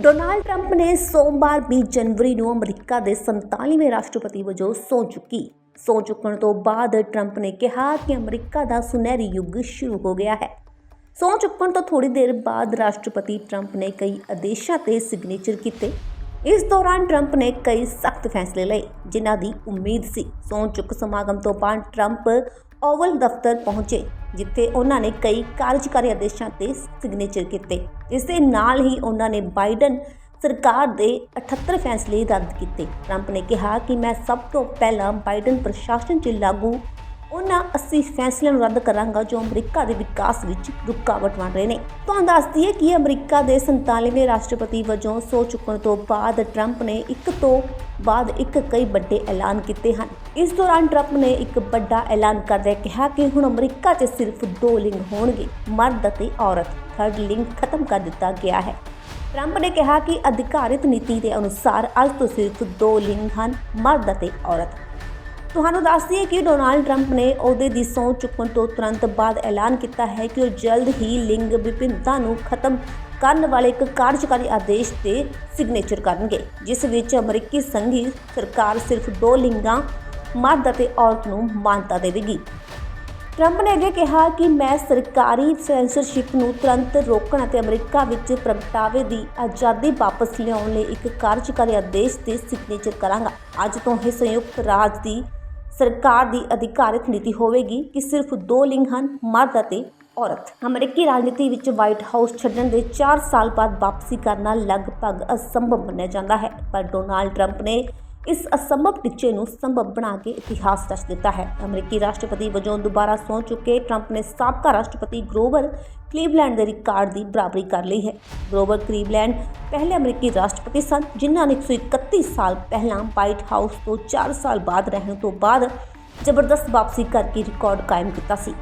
Donald Trump ਨੇ ਸੋਮਵਾਰ 20 ਜਨਵਰੀ ਨੂੰ ਅਮਰੀਕਾ ਦੇ 47ਵੇਂ ਰਾਸ਼ਟਰਪਤੀ ਵਜੋਂ ਸਹੁੰ ਚੁੱਕੀ। ਸਹੁੰ ਚੁੱਕਣ ਤੋਂ ਬਾਅਦ ਟਰੰਪ ਨੇ ਕਿਹਾ ਕਿ ਅਮਰੀਕਾ ਦਾ ਸੁਨਹਿਰੀ ਯੁੱਗ ਸ਼ੁਰੂ ਹੋ ਗਿਆ ਹੈ। ਸਹੁੰ ਚੁੱਕਣ ਤੋਂ ਥੋੜੀ ਦੇਰ ਬਾਅਦ ਰਾਸ਼ਟਰਪਤੀ ਟਰੰਪ ਨੇ ਕਈ ਆਦੇਸ਼ਾਂ ਤੇ ਸਿਗਨੇਚਰ ਕੀਤੇ। ਇਸ ਦੌਰਾਨ ਟਰੰਪ ਨੇ ਕਈ ਸਖਤ ਫੈਸਲੇ ਲਏ, ਜਿਨ੍ਹਾਂ ਦੀ ਉਮੀਦ ਸੀ। ਸਹੁੰ ਚੁੱਕ ਸਮਾਗਮ ਤੋਂ ਬਾਅਦ ਟਰੰਪ ਓਵਲ ਦਫ਼ਤਰ ਪਹੁੰਚੇ, ਜਿੱਥੇ ਉਹਨਾਂ ਨੇ ਕਈ ਕਾਰਜਕਾਰੀ ਆਦੇਸ਼ਾਂ ਤੇ ਸਿਗਨੇਚਰ ਕੀਤੇ। ਇਸ ਦੇ ਨਾਲ ਹੀ ਉਹਨਾਂ ਨੇ ਬਾਈਡਨ ਸਰਕਾਰ ਦੇ 78 ਫੈਸਲੇ ਰੱਦ ਕੀਤੇ। ਟਰੰਪ ਨੇ ਕਿਹਾ ਕਿ ਮੈਂ ਸਭ ਤੋਂ ਪਹਿਲਾਂ ਬਾਈਡਨ ਪ੍ਰਸ਼ਾਸਨ 'ਚ ਲਾਗੂ ਉਹਨਾਂ 80 ਫੈਸਲਿਆਂ ਨੂੰ ਰੱਦ ਕਰਾਂਗਾ ਜੋ ਅਮਰੀਕਾ ਦੇ ਵਿਕਾਸ ਵਿੱਚ ਰੁਕਾਵਟ ਬਣ ਰਹੇ ਨੇ। ਤੁਹਾਨੂੰ ਦੱਸ ਦਈਏ ਕਿ ਅਮਰੀਕਾ ਦੇ 47ਵੇਂ ਰਾਸ਼ਟਰਪਤੀ ਵਜੋਂ ਸੋ ਚੁੱਕਣ ਤੋਂ ਬਾਅਦ ਟਰੰਪ ਨੇ ਇੱਕ ਤੋਂ ਬਾਅਦ ਇੱਕ ਕਈ ਵੱਡੇ ਐਲਾਨ ਕੀਤੇ ਹਨ। ਇਸ ਦੌਰਾਨ ਟਰੰਪ ਨੇ ਇੱਕ ਵੱਡਾ ਐਲਾਨ ਕਰਦਿਆਂ ਕਿਹਾ ਕਿ ਹੁਣ ਅਮਰੀਕਾ 'ਚ ਸਿਰਫ ਦੋ ਲਿੰਗ ਹੋਣਗੇ, ਮਰਦ ਅਤੇ ਔਰਤ। ਥਰਡ ਲਿੰਗ ਖਤਮ ਕਰ ਦਿੱਤਾ ਗਿਆ ਹੈ। ਟਰੰਪ ਨੇ ਕਿਹਾ ਕਿ ਅਧਿਕਾਰਿਤ ਨੀਤੀ ਦੇ ਅਨੁਸਾਰ ਅੱਜ ਤੋਂ ਸਿਰਫ ਦੋ ਲਿੰਗ ਹਨ, ਮਰਦ ਅਤੇ ਔਰਤ। ਤੁਹਾਨੂੰ ਦੱਸ ਦਈਏ ਕਿ ਡੋਨਾਲਡ ਟਰੰਪ ਨੇ ਅਹੁਦੇ ਦੀ ਸਹੁੰ ਚੁੱਕਣ ਤੋਂ ਤੁਰੰਤ ਬਾਅਦ ਐਲਾਨ ਕੀਤਾ ਹੈ ਕਿ ਉਹ ਜਲਦ ਹੀ ਲਿੰਗ ਵਿਭਿੰਨਤਾ ਨੂੰ ਖਤਮ ਕਰਨ ਵਾਲੇ ਇੱਕ ਕਾਰਜਕਾਰੀ ਆਦੇਸ਼ ਤੇ ਸਿਗਨੇਚਰ ਕਰਨਗੇ, ਜਿਸ ਵਿੱਚ ਅਮਰੀਕੀ ਸੰਘੀ ਸਰਕਾਰ ਸਿਰਫ ਦੋ ਲਿੰਗਾਂ, ਮਰਦ ਅਤੇ ਔਰਤ ਨੂੰ ਮਾਨਤਾ ਦੇਵੇਗੀ। ਟਰੰਪ ਨੇ ਅੱਗੇ ਕਿਹਾ ਕਿ ਮੈਂ ਸਰਕਾਰੀ ਸੈਂਸਰਸ਼ਿਪ ਨੂੰ ਤੁਰੰਤ ਰੋਕਣ ਅਤੇ ਅਮਰੀਕਾ ਵਿੱਚ ਪ੍ਰਗਟਾਵੇ ਦੀ ਆਜ਼ਾਦੀ ਵਾਪਸ ਲਿਆਉਣ ਲਈ ਇੱਕ ਕਾਰਜਕਾਰੀ ਆਦੇਸ਼ ਤੇ ਸਿਗਨੇਚਰ ਕਰਾਂਗਾ। ਅੱਜ ਤੋਂ ਇਹ ਸੰਯੁਕਤ ਰਾਜ ਦੀ ਸਰਕਾਰ ਦੀ ਅਧਿਕਾਰਿਤ ਨੀਤੀ ਹੋਵੇਗੀ ਕਿ ਸਿਰਫ ਦੋ ਲਿੰਗ ਹਨ, ਮਰਦ ਅਤੇ ਔਰਤ। ਅਮਰੀਕੀ ਰਾਜਨੀਤੀ ਵਿੱਚ ਵਾਈਟ ਹਾਊਸ ਛੱਡਣ ਦੇ 4 ਸਾਲ ਬਾਅਦ ਵਾਪਸੀ ਕਰਨਾ ਲਗਭਗ ਅਸੰਭਵ ਮੰਨਿਆ ਜਾਂਦਾ ਹੈ, ਪਰ ਡੋਨਾਲਡ ਟਰੰਪ ਨੇ ਇਸ ਅਸੰਭਵ ਟੀਚੇ ਨੂੰ ਸੰਭਵ ਬਣਾ ਕੇ ਇਤਿਹਾਸ ਰਚ ਦਿੱਤਾ ਹੈ। ਅਮਰੀਕੀ ਰਾਸ਼ਟਰਪਤੀ ਵਜੋਂ ਦੁਬਾਰਾ ਸੌਂ ਚੁੱਕੇ ਟਰੰਪ ਨੇ ਸਾਬਕਾ ਰਾਸ਼ਟਰਪਤੀ ਗਰੋਵਰ ਕਲੀਵਲੈਂਡ ਦੇ ਰਿਕਾਰਡ ਦੀ ਬਰਾਬਰੀ ਕਰ ਲਈ ਹੈ। ਗਰੋਵਰ ਕਲੀਵਲੈਂਡ ਪਹਿਲੇ ਅਮਰੀਕੀ ਰਾਸ਼ਟਰਪਤੀ ਸਨ, ਜਿਨ੍ਹਾਂ ਨੇ 131 ਸਾਲ ਪਹਿਲਾਂ ਵਾਈਟ ਹਾਊਸ ਤੋਂ 4 ਸਾਲ ਬਾਅਦ ਰਹਿਣ ਤੋਂ ਬਾਅਦ ਜ਼ਬਰਦਸਤ ਵਾਪਸੀ ਕਰਕੇ ਰਿਕਾਰਡ ਕਾਇਮ ਕੀਤਾ ਸੀ।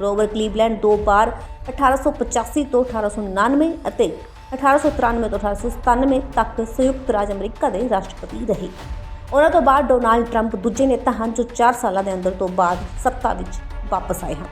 ਗਰੋਵਰ ਕਲੀਵਲੈਂਡ ਦੋ ਵਾਰ 1885 ਤੋਂ 1899 ਅਤੇ 1893 ਤੋਂ 1897 ਤੱਕ ਸੰਯੁਕਤ ਰਾਜ ਅਮਰੀਕਾ ਦੇ ਰਾਸ਼ਟਰਪਤੀ ਰਹੇ। ਉਹਨਾਂ ਤੋਂ ਬਾਅਦ ਡੋਨਾਲਡ ਟਰੰਪ ਦੂਜੇ ਨੇਤਾ ਹਨ ਜੋ 4 ਸਾਲਾਂ ਦੇ ਅੰਦਰ ਤੋਂ ਬਾਅਦ ਸੱਤਾ ਵਿੱਚ ਵਾਪਸ ਆਏ ਹਨ।